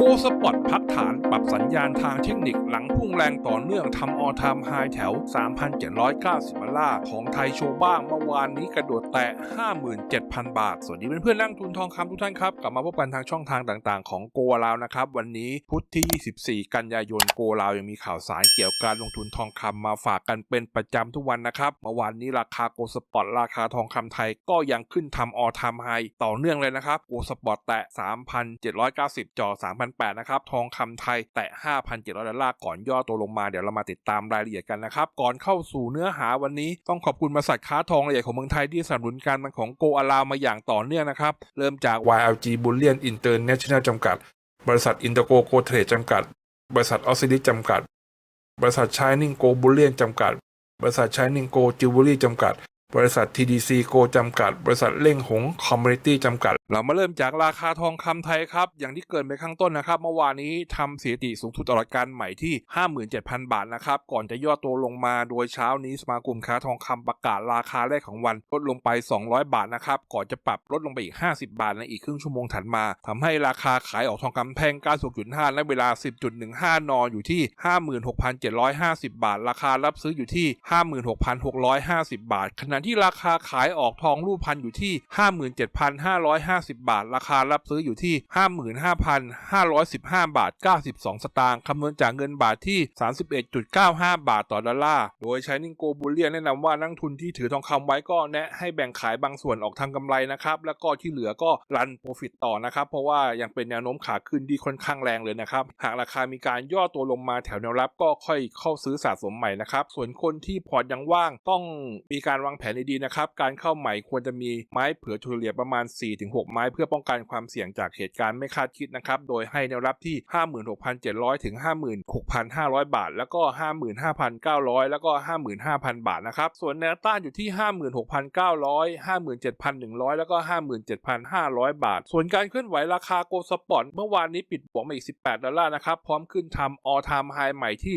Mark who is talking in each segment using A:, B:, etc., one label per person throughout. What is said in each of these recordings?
A: โกสปอตพักฐานปรับสัญญาณทางเทคนิคหลังพุ่งแรงต่อเนื่องทำออทามไฮแถว 3,790ดอลลาร์ของไทยโชว์บ้างเมื่อวานนี้กระโดดแตะ 57,000 บาท สวัสดีเพื่อนๆนักทุนทองคำทุกท่านครับ กลับมาพบกันทางช่องทางต่างๆ ของโกลาวนะครับ วันนี้พุธที่ 24 กันยายนโกลาวยังมีข่าวสารเกี่ยวกับการลงทุนทองคำมาฝากกันเป็นประจำทุกวันนะครับเมื่อวานนี้ราคาโกสปอตราคาทองคำไทยก็ยังขึ้นทำออทามไฮต่อเนื่องเลยนะครับโกสปอตแตะ 3,790จ่อ 3, 3,008 นะครับ ทองคำไทยแตะ 5,700 ดอลลาร์ก่อนย่อตัวลงมา เดี๋ยวเรามาติดตามรายละเอียดกันนะครับ ก่อนเข้าสู่เนื้อหาวันนี้ ต้องขอบคุณบริษัทค้าทองละเอียดของเมืองไทยที่สนับสนุนการมันของโกอาลามาอย่างต่อเนื่องนะครับ เริ่มจาก YLG Bullion International จำกัด บริษัทอินเตอร์โกโกเทรดจำกัด บริษัทออสซิลิจำกัด บริษัท Shining Go Bullion จำกัด บริษัท Shining Go Jewelry จำกัด บริษัท TDC Go จำกัด บริษัทเล่งหงคอมมูนิตี้จำกัด เรามาเริ่มจากราคาทองคำไทยครับ อย่างที่เกินไปข้างต้นนะครับ เมื่อวานนี้ทำสถิติสูงสุดตลอดการใหม่ที่ 57,000 บาทนะครับ ก่อนจะย่อตัวลงมาโดยเช้านี้สมาคมค้าทองคำประกาศราคาแรกของวัน ลดลงไป 200 บาทนะครับ ก่อนจะปรับลดลงไปอีก 50 บาทในอีกครึ่งชั่วโมงถัดมาทำให้ราคาขายออกทองคำแท่ง96.5และเวลา 10.15นอยู่ที่ 56,750 บาท ราคารับซื้ออยู่ที่ 56,650 บาทขณะที่ราคาขายออกทองรูปพันอยู่ที่ 57,550 บาท ราคารับซื้ออยู่ที่ 55,515 บาท 92 สตางค์คำนวณจากเงินบาทที่ 31.95 บาทต่อดอลลาร์ โดยใช้นิงโกบูเลียนแนะนำว่านักทุนที่ถือทองคำไว้ก็แนะให้แบ่งขายบางส่วนออกทำกำไรนะครับ แล้วก็ที่เหลือก็รันโปรฟิตต่อนะครับ เพราะว่ายังเป็นแนวโน้มขาขึ้นที่ค่อนข้างแรงเลยนะครับ หากราคามีการย่อตัวลงมาแถวแนวรับก็ค่อยเข้าซื้อสะสมใหม่นะครับ ส่วนคนที่พอร์ตยังว่างต้องมีการวางแผนนดีๆนะครับ การเข้าใหม่ควรจะมีไม้เผื่อทุเฉลี่ยประมาณ 4-6 ไม้เพื่อป้องกันความเสี่ยงจากเหตุการณ์ไม่คาดคิดนะครับ โดยให้แนวรับที่ 56,700 ถึง 56,500 บาท แล้วก็ 55,900 แล้วก็ 55,000 บาทนะครับ ส่วนแนวต้านอยู่ที่ 56,900 57,100 แล้วก็ 57,500 บาท ส่วนการเคลื่อนไหวราคาโกลสปอร์ตเมื่อวานนี้ปิดบวกมาอีก 18 ดอลลาร์นะครับ พร้อมขึ้นทำ all time high ใหม่ที่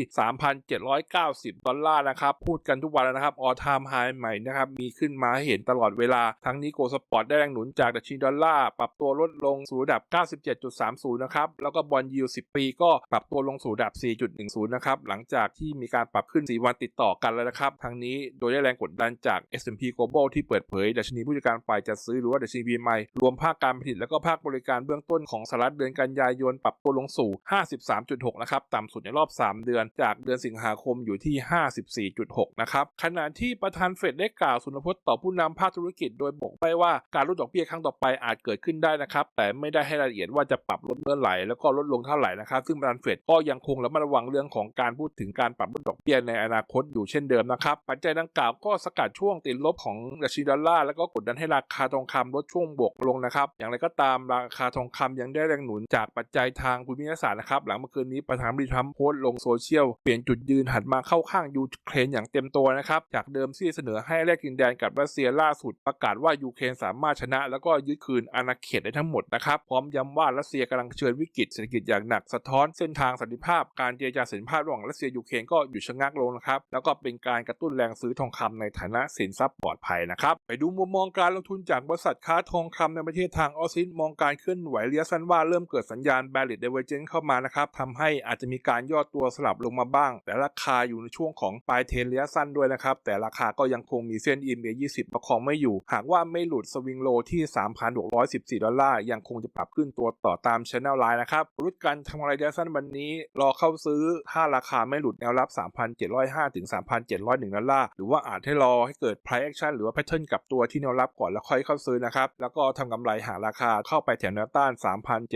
A: 3,790 ดอลลาร์นะครับ พูดกันทุกวันแล้วนะครับ all time high ใหม่นะครับมีขึ้นมาให้เห็นตลอดเวลา ทั้งนี้โกลสปอร์ตได้แรงหนุนจากดัชนีดอลลาร์ปรับตัวลดลงสู่ระดับ 97.30 นะครับ แล้วก็บอลยิว10 ปีก็ปรับตัวลงสู่ระดับ 4.10 นะครับ หลังจากที่มีการปรับขึ้น 4 วันติดต่อกันแล้วนะครับ ทั้งนี้โดยได้แรงกดดันจาก S&P Global ที่เปิดเผยดัชนีผู้จัดการฝ่ายจัดซื้อหรือว่าดัชนี PMI รวมภาคการผลิตและก็ภาคบริการเบื้องต้นของสหรัฐเดือนกันยายนปรับตัวลงสู่ 53.6 นะครับ ต่ำสุดในรอบ 3 เดือน จากเดือนสิงหาคมอยู่ที่ 54.6 นะครับ ขณะที่ประธานเฟดได้กล่าวสุนทรพจน์ต่อผู้นำภาคธุรกิจโดยบอกไปว่าการลดดอกเบี้ยครั้งต่อไปอาจเกิดขึ้นได้นะครับ แต่ไม่ได้ให้รายละเอียดว่าจะปรับลดเมื่อไหร่แล้วก็ลดลงเท่าไหร่นะครับ ซึ่งประธานเฟดก็ยังคงระมัดระวังเรื่องของการพูดถึงการปรับลดดอกเบี้ยในอนาคตอยู่เช่นเดิมนะครับ ปัจจัยดังกล่าวก็สกัดช่วงติดลบของดัชนีดอลลาร์แล้วก็กดดันให้ราคาทองคำลดช่วงบวกลงนะครับ อย่างไรก็ตามราคาทองคำยังได้แรงหนุนจากปัจจัยทางภูมิศาสตร์นะครับ หลังเมื่อคืนนี้ประธานาธิบดีทรัมโพสต์ลงโซเชียลเปลี่ยนจุดยืนหันมาเข้าข้างยูเครนอย่างเต็มตัวนะครับ จากเดิมที่เสนอให้แลกดินแดนกับรัสเซียล่าสุดประกาศว่ายูเครนสามารถชนะ แล้วก็ยึดคืนอาณาเขตได้ทั้งหมดนะครับพร้อมย้ำว่ารัสเซียกำลังเผชิญวิกฤตเศรษฐกิจอย่างหนักสะท้อนเส้นทางสันติภาพการเจรจาสันติภาพระหว่างรัสเซียยูเครนก็หยุดชะงักลงนะครับแล้วก็เป็นการกระตุ้นแรงซื้อทองคำในฐานะสินทรัพย์ปลอดภัยนะครับไปดูมุมมองการลงทุนจากบริษัทค้าทองคำในประเทศทางออสซินมองการเคลื่อนไหวระยะสั้นว่าเริ่มเกิดสัญญาณ bearish divergence เข้ามานะครับทำให้อาจจะมีการย่อตัวสลับลงมาบ้าง แต่ราคาอยู่ในช่วงของปลายเทนระยะสั้นด้วยนะครับแต่ราคาก็ยังคงมีเส้น EMA 20ประคองไม่อยู่ หากว่าไม่หลุดสวิงโลที่ 3,614 ดอลลาร์ ยังคงจะปรับขึ้นตัวต่อตาม Channel Line นะครับรุดการทำกำไรระยสั้นวันนี้ รอเข้าซื้อถ้าราคาไม่หลุดแนวรับ 3,705 ถึง 3,701 ดอลลาร์ หรือว่าอาจให้รอให้เกิด price action หรือว่า pattern กับตัวที่แนวรับก่อนแล้วค่อยเข้าซื้อนะครับ แล้วก็ทำกำไรหาราคาเข้าไปแถวแนวต้าน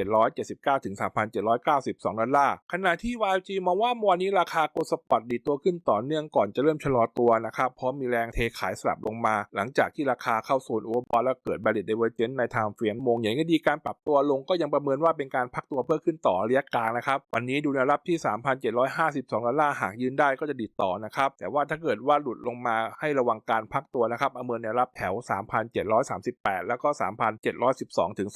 A: 3,779 ถึง 3,792 ดอลลาร์ ขณะที่ YG มองว่ามัวานนี้ราคาโกลสปอตดีตัวขึ้นต่อเนื่องก่อนจะเริ่มชะลอตัวนะครับ เพราะมีแรงเทขายสลับลงมา หลังจากที่ราคาเข้าโซนโอเวอร์บอลแล้วเกิด bearish divergence ใน time frame โมงอย่างก็ดีการปรับตัวลงก็ยังประเมินว่าเป็นการพักตัวเพื่อขึ้นต่อระยะกลางนะครับ วันนี้ดูแนวรับที่ 3,752 ดอลลาร์หากยืนได้ก็จะดีดต่อนะครับ แต่ว่าถ้าเกิดว่าหลุดลงมาให้ระวังการพักตัวนะครับประเมินแนวรับแถว 3,738 แล้วก็ 3,712 ถึง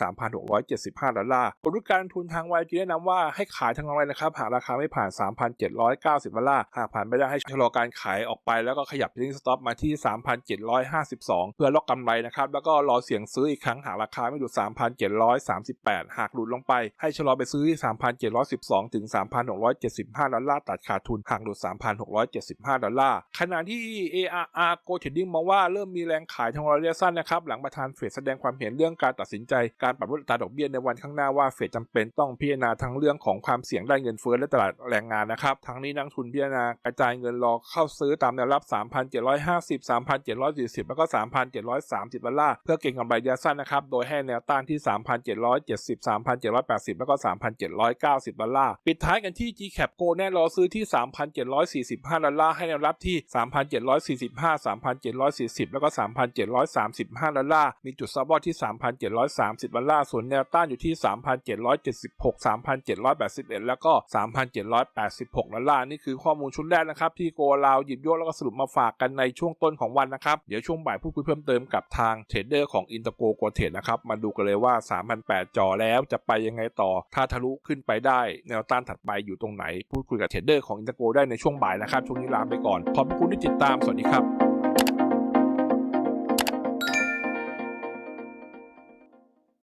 A: 3,675 ดอลลาร์กลยุทธ์การทุนทาง YG แนะนำว่าให้ขายทั้งกำไรนะครับ หากราคาไม่ผ่าน 3,790 ดอลลาร์ หากผ่านไม่ได้ให้ชะลอการขายออกไปแล้วก็ขยับทิ้งสต็อปมาที่3,752 เพื่อล็อกกำไรนะครับ แล้วก็รอเสี่ยงซื้ออีกครั้งหากราคาไม่หลุด 3,738 หากหลุดลงไป ให้ชะลอไปซื้อที่ 3,712 ถึง 3,675 ดอลลาร์ตัดขาดทุน หากหลุด 3,675 ดอลลาร์ ขณะที่ ARR Go Trading มองว่าเริ่มมีแรงขายทางระยะสั้นนะครับหลังประธานเฟดแสดงความเห็นเรื่องการตัดสินใจการปรับลดอัตราดอกเบี้ยในวันข้างหน้าว่าเฟดจำเป็นต้องพิจารณาทั้งเรื่องของความเสี่ยงด้านเงินเฟ้อและตลาดแรงงานนะครับทั้งนี้นักทุนพิจารณากระจายเงินรอเข้าซื้อตามแนวรับ 3,750 3,740 แล้วก็ 3,730 ดอลลาร์ เพื่อเก็งกำไรระยะสั้นนะครับ โดยให้แนวต้านที่ 3,770 3,780 แล้วก็ 3,790 ดอลลาร์ ปิดท้ายกันที่ GCAP Go แน่รอซื้อที่ 3,745 ดอลลาร์ ให้แนวรับที่ 3,745 3,740 แล้วก็ 3,735 ดอลลาร์ มีจุดซับวอที่ 3,730 ดอลลาร์ ส่วนแนวต้านอยู่ที่ 3,776 3,781 แล้วก็ 3,786 ดอลลาร์ นี่คือข้อมูลชุดแรกนะครับที่โกลาวหยิบยกแล้วก็สรุปมาฝากกันในช่วงต้นของวันนะครับ เดี๋ยวช่วงบ่ายพูดคุยเพิ่มเติมกับทางเทรดเดอร์ของอินเตอร์โกโกเทดนะครับมาดูกันเลยว่า3,008จอแล้วจะไปยังไงต่อ ถ้าทะลุขึ้นไปได้ แนวต้านถัดไปอยู่ตรงไหน พูดคุยกับเทรดเดอร์ของอินเตอร์โกได้ในช่วงบ่ายนะครับ ช่วงนี้ลาไปก่อน ขอบคุณที่ติดตาม สวัสดีครับ